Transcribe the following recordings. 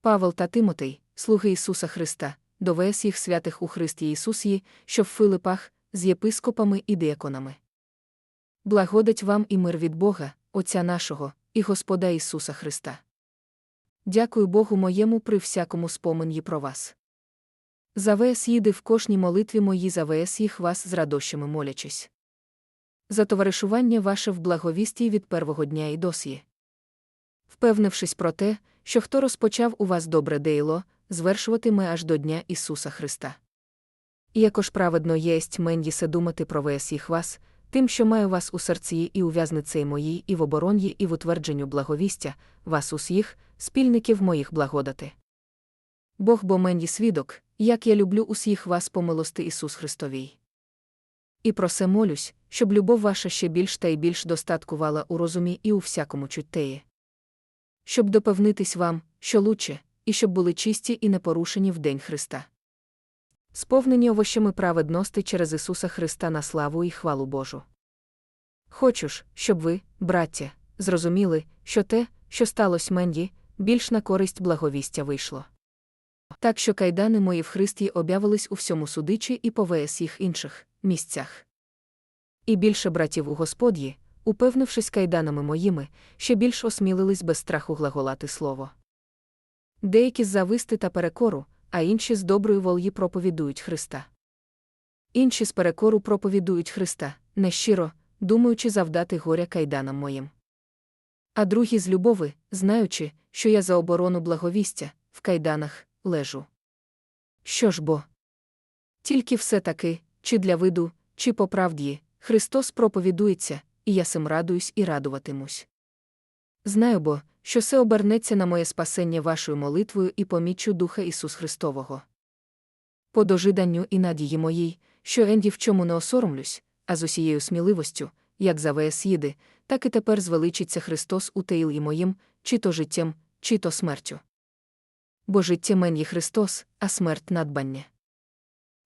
Павел та Тимотей, слуги Ісуса Христа, до ВС їх святих у Христі Ісусії, що в Филипах, з єпископами і диаконами. Благодать вам і мир від Бога, Отця нашого, і Господа Ісуса Христа. Дякую Богу моєму при всякому спомен'ї про вас. За ВС їди в кожній молитві мої за ВС їх вас з радощами молячись. За товаришування ваше в благовісті від первого дня і досі. Впевнившись про те, що хто розпочав у вас добре дейло, звершуватиме аж до Дня Ісуса Христа. І якож праведно єсть мені се думати про їх вас, тим, що маю вас у серці і у в'язниці моїй, і в оборон'ї, і в утвердженню благовістя, вас усіх, спільників моїх благодати. Бог бо мені свідок, як я люблю усіх вас по милости Ісус Христовій. І про се молюсь, щоб любов ваша ще більш та й більш достаткувала у розумі і у всякому чуттеї. Щоб допевнитись вам, що лучше, і щоб були чисті і непорушені в День Христа. Сповнені овощами праведності через Ісуса Христа на славу і хвалу Божу. Хочу ж, щоб ви, браття, зрозуміли, що те, що сталося мені, більш на користь благовістя вийшло. Так що кайдани мої в Христі об'явились у всьому судичі і по ВС їх інших місцях. І більше братів у Господі, упевнившись кайданами моїми, ще більш осмілились без страху глаголати слово. Деякі з зависти та перекору, а інші з доброї волі проповідують Христа. Інші з перекору проповідують Христа, нещиро, думаючи завдати горя кайданам моїм. А другі з любови, знаючи, що я за оборону благовістя, в кайданах, лежу. Що ж бо? Тільки все таки, чи для виду, чи по правді, Христос проповідується, і я сим радуюсь і радуватимусь. Знаю бо, що се обернеться на моє спасення вашою молитвою і поміччю Духа Ісус Христового. По дожиданню і надії моїй, що енді в чому не осоромлюсь, а з усією сміливостю, як за їди, так і тепер звеличиться Христос у теїлі моїм, чи то життям, чи то смертю. Бо життя мені Христос, а смерть надбання.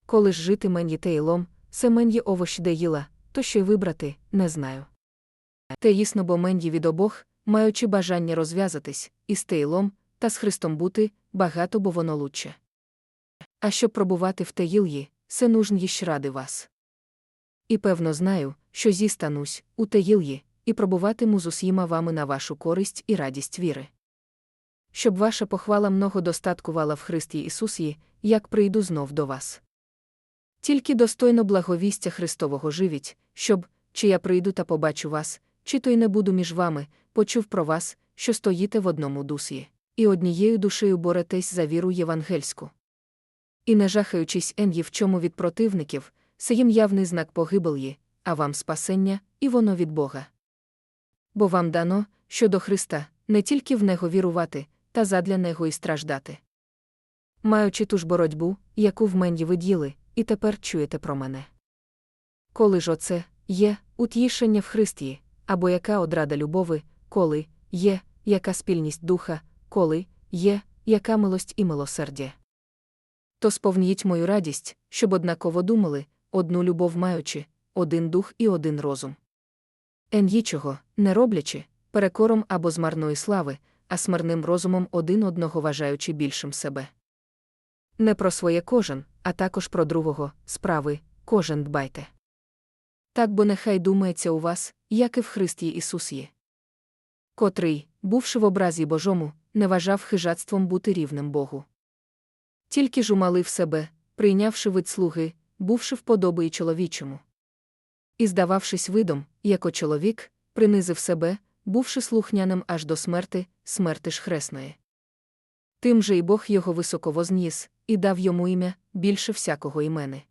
Коли ж жити мені тейлом, се мені овощ де їла, то що й вибрати, не знаю. Те їсно бо мені від обох, маючи бажання розв'язатись, і з тейлом, та з Христом бути, багато бо воно лучше. А щоб пробувати в теїл'ї, се нужн їщ ради вас. І певно знаю, що зістанусь у теїл'ї, і пробуватиму з усіма вами на вашу користь і радість віри. Щоб ваша похвала много достаткувала в Христі Ісусі, як прийду знов до вас. Тільки достойно благовістя Христового живіть, щоб, чи я прийду та побачу вас, чи то й не буду між вами, почув про вас, що стоїте в одному дусі, і однією душею боретесь за віру євангельську. І не жахаючись ен'ї в чому від противників, це їм явний знак погибелі, а вам спасення, і воно від Бога. Бо вам дано, що до Христа, не тільки в Него вірувати, та задля Него і страждати. Маючи ту ж боротьбу, яку в мені виділи, і тепер чуєте про мене. Коли ж оце є утішення в Христі, або яка одрада любови, коли є, яка спільність духа, коли є, яка милость і милосердя. То сповніть мою радість, щоб однаково думали, одну любов маючи, один дух і один розум. Ен нічого, не роблячи, перекором або з марної слави, а смирним розумом один одного вважаючи більшим себе. Не про своє кожен, а також про другого, справи, кожен дбайте. Так бо нехай думається у вас, як і в Христі Ісус є. Котрий, бувши в образі Божому, не вважав хижацтвом бути рівним Богу. Тільки ж умалив себе, прийнявши вид слуги, бувши вподоби і чоловічому. І, здававшись видом, як чоловік, принизив себе, бувши слухняним аж до смерти, смерти ж хресної. Тим же і Бог його високо возніс, і дав йому ім'я більше всякого імени.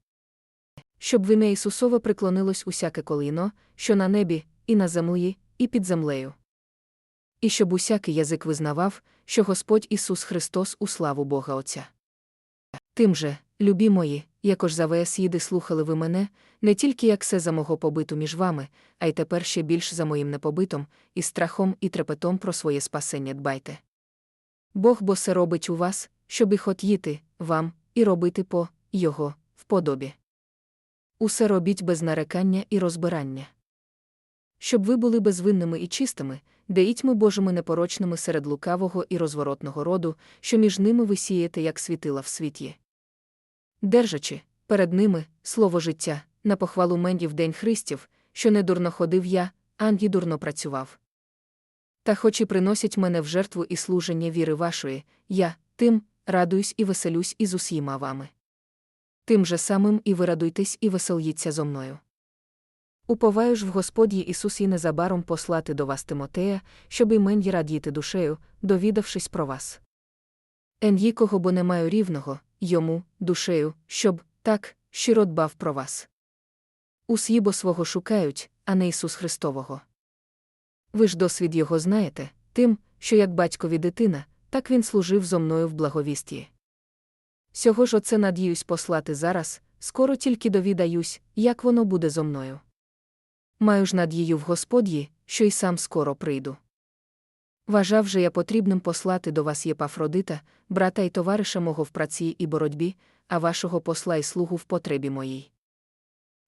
Щоб в ім'я Ісусове приклонилось усяке коліно, що на небі, і на землі, і під землею. І щоб усякий язик визнавав, що Господь Ісус Христос у славу Бога Отця. Тим же, любі мої, якож за ВС їди слухали ви мене, не тільки як все за мого побиту між вами, а й тепер ще більш за моїм непобитом, і страхом і трепетом про своє спасення дбайте. Бог бо се робить у вас, щоб і хотіти вам, і робити по Його вподобі. Усе робіть без нарекання і розбирання. Щоб ви були безвинними і чистими, де ітьми Божими непорочними серед лукавого і розворотного роду, що між ними ви сієте, як світила в світі. Держачи, перед ними, слово життя, на похвалу мені в день Христів, що не дурно ходив я, анді дурно працював. Та хоч і приносять мене в жертву і служення віри вашої, я, тим, радуюсь і веселюсь із усіма вами. Тим же самим і ви радуйтесь і веселіться зо мною. Уповаю ж в Господі Ісусі незабаром послати до вас Тимотея, щоб і мені радіти душею, довідавшись про вас. Ен бо не маю рівного, йому, душею, щоб, так, щиро дбав про вас. Усі бо свого шукають, а не Ісус Христового. Ви ж досвід його знаєте, тим, що як батькові дитина, так він служив зо мною в благовісті. Сього ж оце надіюсь послати зараз, скоро тільки довідаюсь, як воно буде зо мною. Маю ж надію в Господі, що й сам скоро прийду. Вважав же я потрібним послати до вас Єпафродита, брата і товариша мого в праці і боротьбі, а вашого посла і слугу в потребі моїй.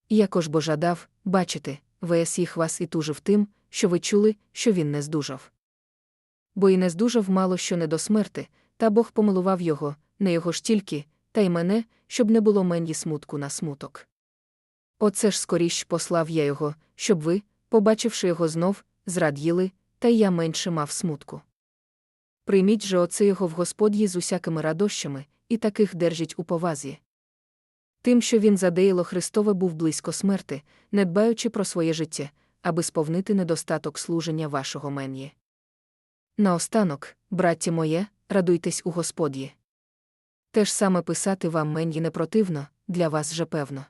Якож бо жадав, бачите, вес їх вас і тужив тим, що ви чули, що він не здужав. Бо і не здужав мало що не до смерти, та Бог помилував його, не його ж тільки, та й мене, щоб не було мені смутку на смуток. Оце ж скоріш послав я його, щоб ви, побачивши його знов, зраділи, та й я менше мав смутку. Прийміть же оце його в Господі з усякими радощами, і таких держіть у повазі. Тим, що він задеяло Христове був близько смерти, не дбаючи про своє життя, аби сповнити недостаток служення вашого мен'є. Наостанок, братті моє, радуйтесь у Господі. Те ж саме писати вам мені не противно, для вас же певно.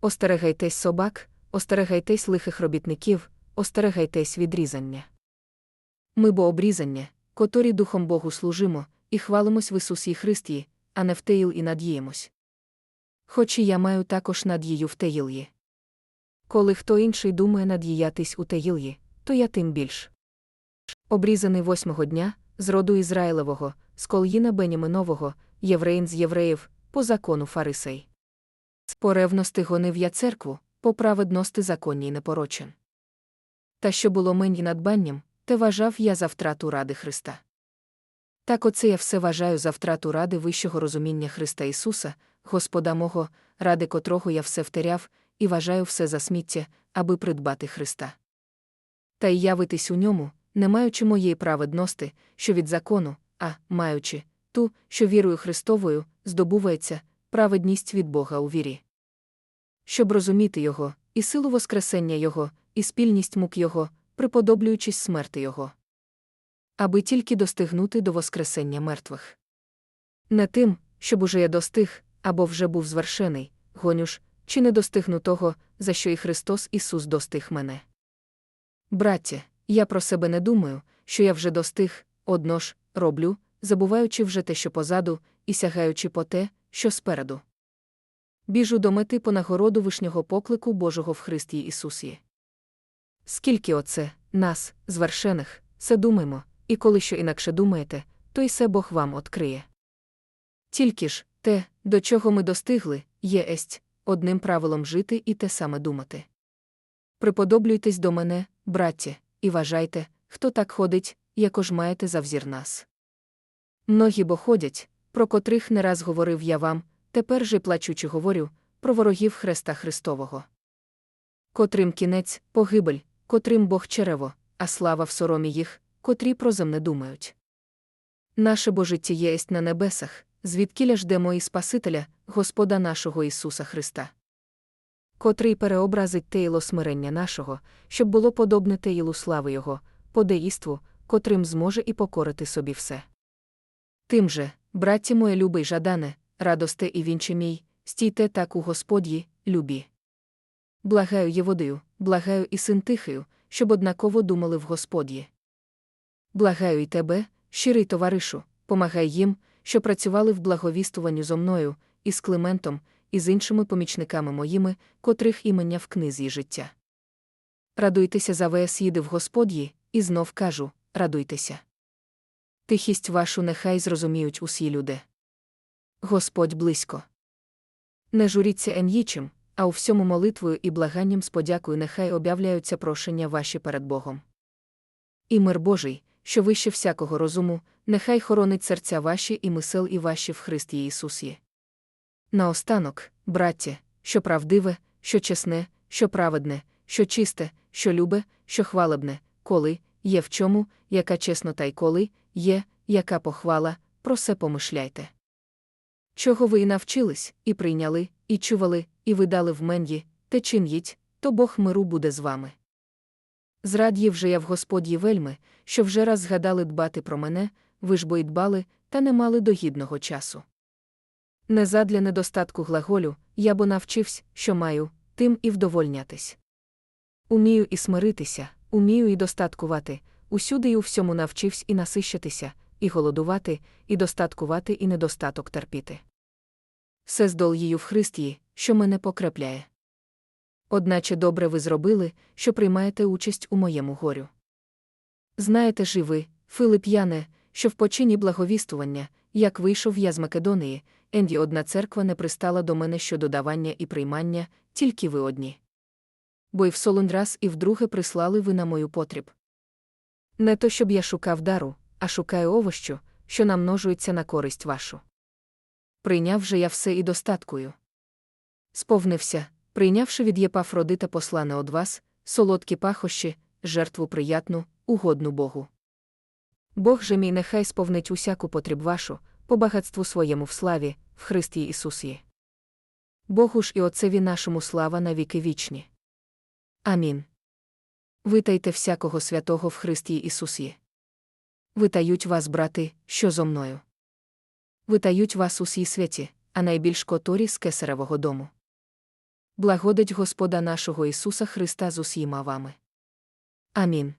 Остерегайтесь собак, остерегайтесь лихих робітників, остерегайтесь відрізання. Ми бо обрізання, котрі Духом Богу служимо, і хвалимось в Ісусі Христі, а не в Теїл і надіємось. Хоч і я маю також надію в Теїл'ї. Коли хто інший думає надіятись у Теїл'ї, то я тим більш. Обрізаний восьмого дня, з роду Ізраїлевого, з кол'їна Беняминового, євреїн з євреїв, по закону Фарисей. По ревності гонив я церкву, по праведності законній непорочен. Та що було мені надбанням, те вважав я за втрату ради Христа. Так оце я все вважаю за втрату ради вищого розуміння Христа Ісуса, Господа мого, ради котрого я все втеряв, і вважаю все за сміття, аби придбати Христа. Та й явитись у ньому, не маючи моєї праведності, що від закону, а маючи ту, що вірою Христовою, здобувається праведність від Бога у вірі. Щоб розуміти Його, і силу Воскресення Його, і спільність мук Його, приподоблюючись смерти Його. Аби тільки достигнути до Воскресення мертвих. Не тим, щоб уже я достиг, або вже був звершений, гоню ж, чи не достигну того, за що і Христос Ісус достиг мене. Браття, я про себе не думаю, що я вже достиг, одно ж, роблю, забуваючи вже те, що позаду, і сягаючи по те, що спереду. Біжу до мети по нагороду вишнього поклику Божого в Христі Ісусі. Скільки оце, нас, звершених, це думаємо, і коли що інакше думаєте, то й се Бог вам откриє. Тільки ж, те, до чого ми достигли, є есть, одним правилом жити і те саме думати. Приподоблюйтесь до мене, браття, і вважайте, хто так ходить, яко маєте за взір нас. Многі бо ходять, про котрих не раз говорив я вам, тепер же плачучи говорю, про ворогів Хреста Христового. Котрим кінець, погибель, котрим Бог черево, а слава в соромі їх, котрі про земне думають. Наше бо життя єсть на небесах, звідкіля ждемо і Спасителя, Господа нашого Ісуса Христа. Котрий переобразить тейло смирення нашого, щоб було подобне теїлу слави Його, по деїству, котрим зможе і покорити собі все. Тим же, братті моє любий жадане, радосте і вінче мій, стійте так у Господі, любі. Благаю Єводию, благаю і син тихою, щоб однаково думали в Господі. Благаю й тебе, щирий товаришу, помагай їм, що працювали в благовістуванню зо мною, і з Климентом, і з іншими помічниками моїми, котрих імення в книзі життя. Радуйтеся за ВС їди в Господі, і знов кажу радуйтеся. Тихість вашу нехай зрозуміють усі люди. Господь близько. Не журіться ен'їчим, а у всьому молитвою і благанням з подякою нехай об'являються прошення ваші перед Богом. і мир Божий, що вище всякого розуму, нехай хоронить серця ваші і мисел і ваші в Христі Ісусі. Наостанок, браття, що правдиве, що чесне, що праведне, що чисте, що любе, що хвалебне, коли, є в чому, яка чеснота й коли, є, яка похвала, про це помишляйте. Чого ви і навчились, і прийняли, і чували, і видали в менді, те чин'їть, то Бог миру буде з вами. Зрад'їв же я в Господі вельми, що вже раз згадали дбати про мене, ви ж бо й дбали, та не мали догідного часу. Не задля недостатку глаголю, я бо навчився, що маю, тим і вдовольнятись. Умію і смиритися, умію і достаткувати, усюди і у всьому навчився і насищатися, і голодувати, і достаткувати, і недостаток терпіти. Все здол'їю в Христі, що мене покрепляє. Одначе добре ви зробили, що приймаєте участь у моєму горю. Знаєте ж і ви, Филип Яне, що в почині благовістування, як вийшов я з Македонії, Енді одна церква не пристала до мене щодо давання і приймання, тільки ви одні. Бо й в солон раз і вдруге прислали ви на мою потріб. Не то, щоб я шукав дару, а шукаю овощу, що намножується на користь вашу. Прийняв же я все і достаткую. Сповнився, прийнявши від Єпафродита послане од вас, солодкі пахощі, жертву приятну, угодну Богу. Бог же мій нехай сповнить усяку потріб вашу, по багатству своєму в славі, в Христі Ісусі. Богу ж і Отцеві нашому слава на віки вічні. Амін. Витайте всякого святого в Христі Ісусі. Витають вас, брати, що зо мною. Витають вас усі святі, а найбільш которі з кесаревого дому. Благодать Господа нашого Ісуса Христа з усіма вами. Амін.